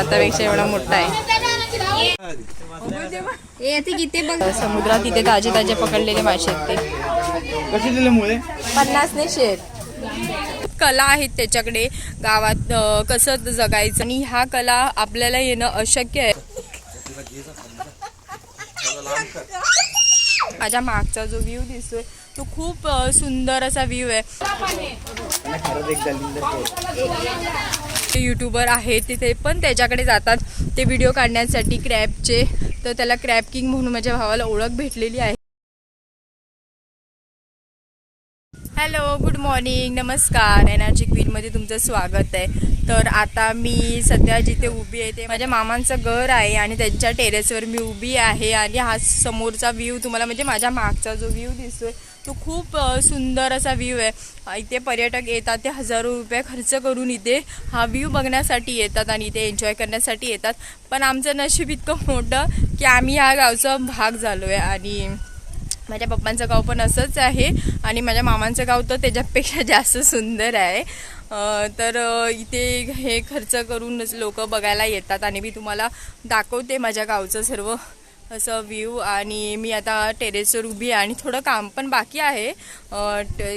आतापेक्षा एवढा मोठा आहे. ए ते किती बघ. समुद्रात तिथे ताजे ताजे पकडलेले मासे आहेत ते. कशी दिले मुळे? पन्नास ने शेर. कला आहेत त्याच्याकडे. गावात कसं जगायचं? आणि ह्या कला आपल्याला येणं अशक्य आहे. माझ्या मागचा जो व्ह्यू दिसतोय खूप सुंदर असा व्ह्यू आहे. ते युट्यूबर आहेत तिथे पण त्याच्याकडे जातात. ते व्हिडिओ काढण्यासाठी क्रॅपचे तर त्याला क्रॅप किंग म्हणून माझ्या भावाला ओळख भेटलेली आहे. हॅलो गुड मॉर्निंग नमस्कार. एनर्जी क्वीनमध्ये तुमचं स्वागत आहे. तर आता मी सध्या जिथे उभी आहे ते माझ्या मामांचं घर आहे आणि त्यांच्या टेरेसवर मी उभी आहे आणि हा समोरचा व्ह्यू तुम्हाला म्हणजे माझ्या मागचा जो व्ह्यू दिसतोय तो खूप सुंदर असा व्ह्यू आहे. इथे पर्यटक येतात ते हजारो रुपये खर्च करून इथे हा व्ह्यू बघण्यासाठी येतात आणि इथे एन्जॉय करण्यासाठी येतात. पण आमचं नशीब इतकं मोठं की आम्ही ह्या गावचा भाग झालो आहे आणि माझ्या पप्पांचं गाव पण असंच आहे आणि माझ्या मामांचं गाव तर त्याच्यापेक्षा जास्त सुंदर आहे. तर इथे हे खर्च करूनच लोक बघायला येतात आणि मी तुम्हाला दाखवते माझ्या गावचं सर्व असं व्ह्यू आणि मी आता टेरेसवर उभी आहे आणि थोडं काम पण बाकी आहे.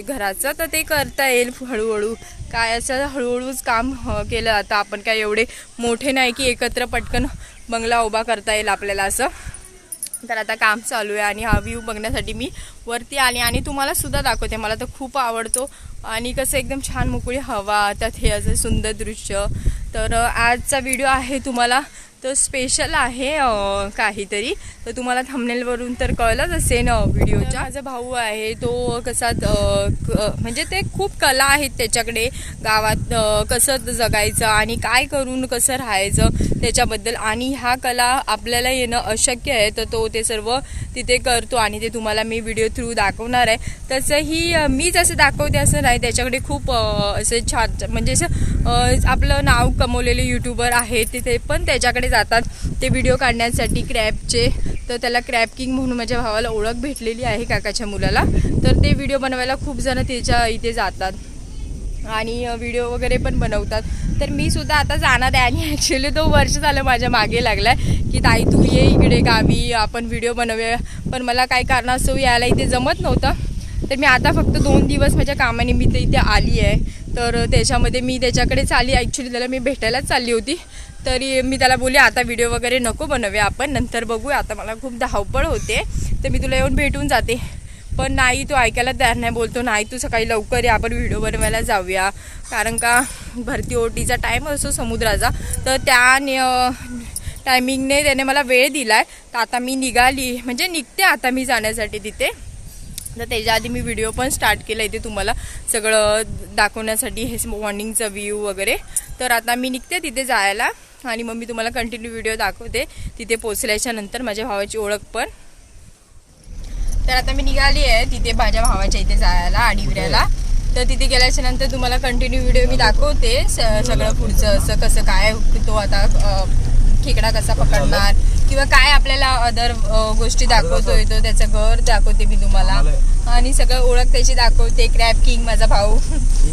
घराचं तर ते करता येईल हळूहळू. काय असं हळूहळूच काम केलं. आता आपण काय एवढे मोठे नाही की एकत्र पटकन बंगला उभा करता येईल आपल्याला असं. तर आता काम चालू आहे आणि हा व्ह्यू बघण्यासाठी मी वरती आली आणि तुम्हाला सुद्धा दाखवते. मला तर खूप आवडतो. आणि कसं एकदम छान मोकळी हवा त्यात हे असं सुंदर दृश्य. तर आजचा व्हिडिओ आहे तुम्हाला तर स्पेशल आहे काहीतरी. तर तुम्हाला थंबनेलवरून तर कळलंच असेल व्हिडिओच्या. माझा भाऊ आहे तो कसा म्हणजे ते खूप कला आहेत त्याच्याकडे. गावात कसं जगायचं आणि काय करून कसं राहायचं त्याच्याबद्दल. आणि ह्या कला आपल्याला येणं अशक्य आहे तर तो ते सर्व तिथे करतो आणि ते तुम्हाला मी व्हिडिओ थ्रू दाखवणार आहे. तसंही मी जसं दाखवते असं नाही. त्याच्याकडे खूप असे छान म्हणजे असं आपलं नाव कमवलेले युट्यूबर आहेत तिथे. पण त्याच्याकडे जातात. ते व्हिडिओ काढण्यासाठी क्रॅबचे तर त्याला क्रॅब किंग म्हणून माझ्या भावाला ओळख भेटलेली आहे काकाच्या मुलाला. तर ते व्हिडिओ बनवायला खूप जण त्याच्या इथे जातात आणि व्हिडिओ वगैरे पण बनवतात. तर मी सुद्धा आता जाणार आहे आणि ॲक्च्युली तो वर्ष झालं माझ्या मागे लागलाय की ताई तू ये इकडे गावी आपण व्हिडिओ बनवूया. पण मला काही कारणास्तव यायला इथे जमत नव्हतं. तर मी आता फक्त दोन दिवस माझ्या कामानिमित्त इथे आली आहे. तर त्याच्यामध्ये मी त्याच्याकडेच आली. ॲक्च्युली त्याला मी भेटायलाच चालली होती. तरी मी त्याला बोलले आता व्हिडिओ वगैरे नको बनवूया आपण नंतर बघूया. आता मला खूप धावपळ होते तर मी तुला येऊन भेटून जाते. पण नाही तो ऐकायला तयार नाही बोलतो नाही तू सकाळी लवकर या आपण व्हिडिओ बनवायला जाऊया. कारण का भरती ओटीचा टाईम असतो समुद्राचा तर त्या टायमिंगने त्याने मला वेळ दिलाय. तर आता मी निघाली म्हणजे निघते आता मी जाण्यासाठी तिथे. तर त्याच्या आधी मी व्हिडिओ पण स्टार्ट केला इथे तुम्हाला सगळं दाखवण्यासाठी हे मॉर्निंगचा व्ह्यू वगैरे. तर आता मी निघते तिथे जायला. आणि मग मी तुम्हाला कंटिन्यू व्हिडिओ दाखवते. तिथे पोचल्याच्या नंतर माझ्या भावाची ओळख पण. तर आता मी निघाली आहे तिथे माझ्या भावाच्या इथे जायला आडिवऱ्याला तर तिथे गेल्याच्यानंतर तुम्हाला कंटिन्यू व्हिडिओ मी दाखवते. सगळं पुढचं असं कसं काय तो आता खेकडा कसा पकडणार? किंवा काय आपल्याला अदर गोष्टी दाखवतोय तो त्याचं घर दाखवते मी तुम्हाला. आणि सगळं ओळख त्याची दाखवते क्रॅब किंग माझा भाऊ.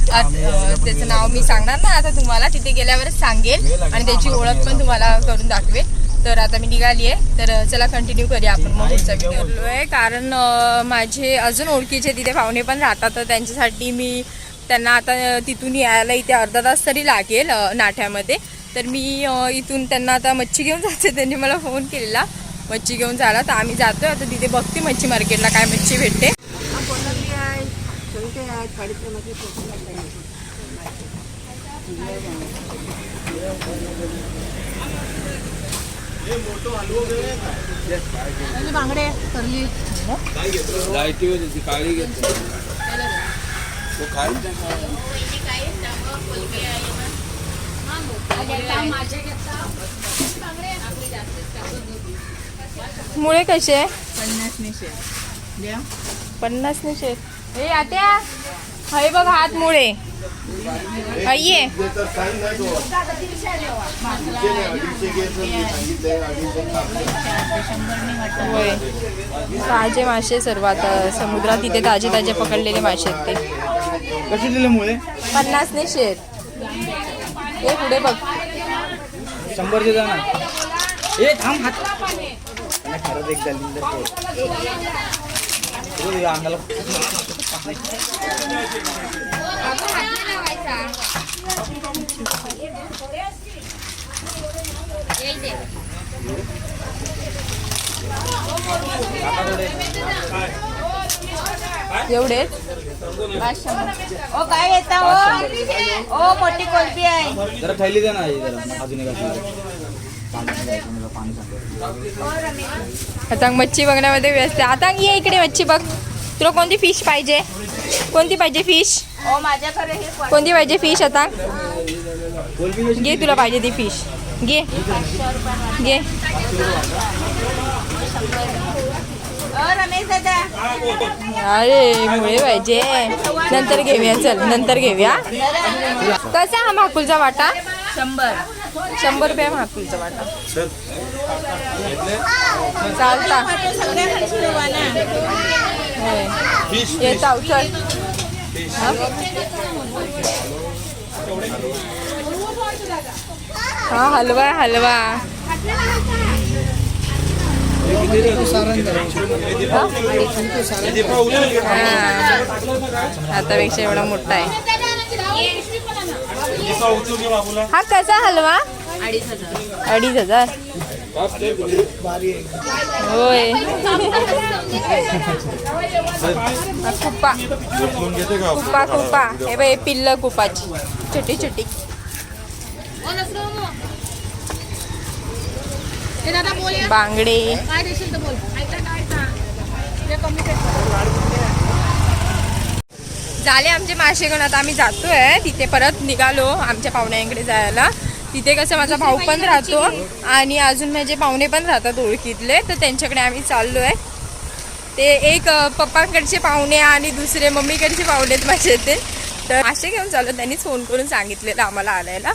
त्याचं नाव मी सांगणार ना आता तुम्हाला तिथे गेल्यावरच सांगेल. आणि त्याची ओळख पण तुम्हाला करून दाखवेल. तर आता मी निघाली आहे तर चला कंटिन्यू करूया आपण मग पुढचा व्हिडिओ आहे कारण माझे अजून ओळखीचे तिथे पाहुणे पण राहतात तर त्यांच्यासाठी मी त्यांना आता तिथून यायला इथे अर्धा तास तरी लागेल नाठ्यामध्ये. तर मी इथून त्यांना आता मच्छी घेऊन जाते. त्यांनी मला फोन केलेला. मच्छी घेऊन जायला. तर आम्ही जातोय. आता तिथे बघते मच्छी मार्केटला काय मच्छी भेटते. बांगडे करली. काळी मुळे कसे पन्नास निशे पन्नास नशे हे आत्या हय बघ हात मुळे. ये. होय. ताजे मासे सर्व आता समुद्रात इथे ताजे ताजे पकडलेले मासे आहेत ते. कशी दिले मुळे? पन्नास ने शेर हे पुढे बघ. शंभरचे जण ए थांब हात. आणि खरंच एक दलिंदर अंगाला. एवढेच ओ काय येता ओ? ओ मोठी आहे. जरा थैली दे ना आई जरा. अजून एक मच्छी बघण्यामध्ये व्यस्त आहे. आता ये इकडे मच्छी बघ. तुला कोणती फिश पाहिजे? कोणती पाहिजे फिश हे कोणती पाहिजे फिश आता? घे तुला पाहिजे ती फिश घे. घे. अरे मुळे पाहिजे. नंतर घेऊया चल नंतर घेऊया. कसा हा महाकुलचा वाटा? शंभर. शंभर रुपये महाकुलचा वाटा. चालता. येता चल. हा? हलवा हलवा. आतापेक्षा एवढा मोठा आहे. हा कसा हलवा? अडीच हजार. होय. कुपा. कुप्पा कुप्पा हे बाई पिल्ल कुपाची. छोटी छोटी. बांगडे. झाले आमचे माशेगण आता आम्ही जातोय. तिथे परत निघालो आमच्या पाहुण्यांकडे जायला. तिथे कसं माझा भाऊ पण राहतो आणि अजून माझे पाहुणे पण राहतात ओळखीतले. तर त्यांच्याकडे आम्ही चाललोय. ते एक पप्पांकडचे पाहुणे आणि दुसरे मम्मीकडचे पाहुणे आहेत माझे ते. तर मासे घेऊन चाललो. त्यांनीच फोन करून सांगितलेलं आम्हाला आणायला.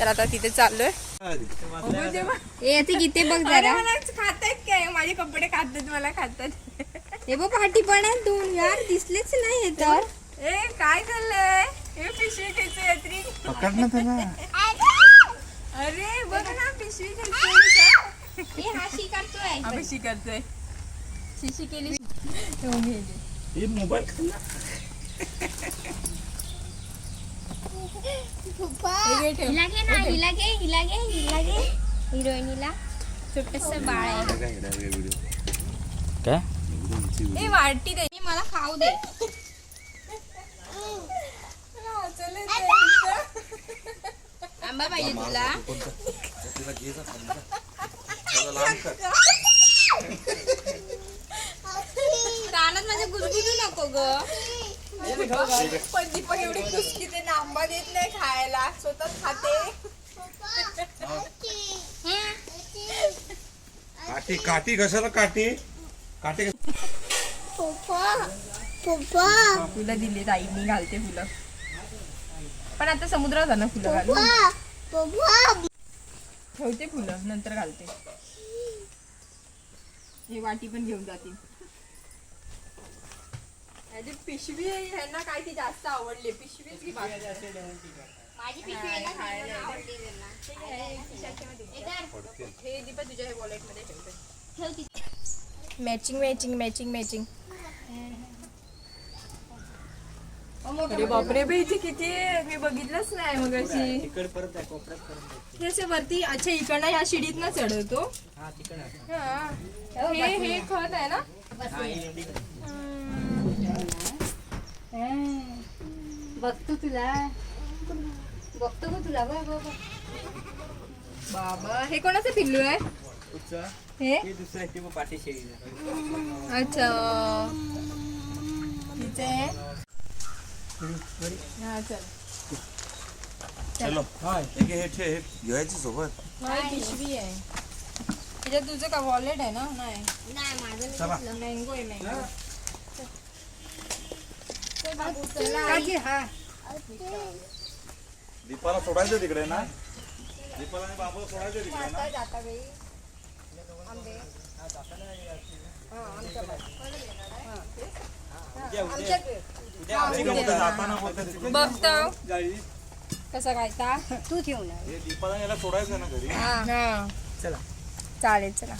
तर आता तिथे चाललोय. ए ते किती बघ जरा. खातात काय माझे कपडे खातात मला खातात हे बघ पाठी पण आहे दोन. यार दिसलेच नाही हे तर. ए काय चाललंय हे पिशवी यात्री. पकड ना त्याला. अरे बघ ना पिशवी खेचू हे शिकारतोय आपण शिकतोय शिशी केली. हे मोबाईल हिला घे ना हिला घे हिला घे हिला घे हिरोईनीला छोटस बाळ आहे. काय ए वाटी दे. मला खाऊ दे. आंबा पाहिजे तुला. रानात माझ्या गुजगुजू नको ग. पण दीपक एवढी ते आंबा देत नाही खायला. स्वतःच खाते. काठी काठी कशाला काठी? काठी फुलं दिली ताईंनी घालते फुलं. पण आता समुद्रात ना फुलं घालून. ठेवते फुलं नंतर घालते. हे वाटी पण घेऊन जाते पिशवी ह्यांना काय ती जास्त आवडली. पिशवीच घे बाकी. माझी पिशवी आहे ना, मला आवडली त्यांना. हे दीपा तुझ्या हे वॉलेटमध्ये ठेवते ठेव ती. मॅचिंग मॅचिंग मॅचिंग मॅचिंग अरे बापरे बे इथे किती आहे? मी बघितलंच नाही मग अशी तिकड परत आहे कोपऱ्यात परत असे वरती अच्छा इकडनं ह्या शिडीत ना चढवतो. हा तिकड हा. हे हे खत आहे ना? बघतो तुला. बघतो का तुला बघ बघ. बाबा हे कोणाचं पिल्लू आहे? हे? हे ती पाठीशी अच्छा. तिचे हा चल. चलो हे घे, हे ठे हे घ्यायची सोबत. पिशवी आहे. त्याच्यात तुझं का वॉलेट आहे ना? नाही. नाही माझं. मँगो दीपाला सोडायचं तिकडे ना? दीपाला आणि बाबूला सोडायचं तिकडे ना? जाताना बोलतात तिकडे. बघतो. कसं खायचा तू? हे दीपाला याला सोडायचं ना घरी? हा. चला चालेल चला.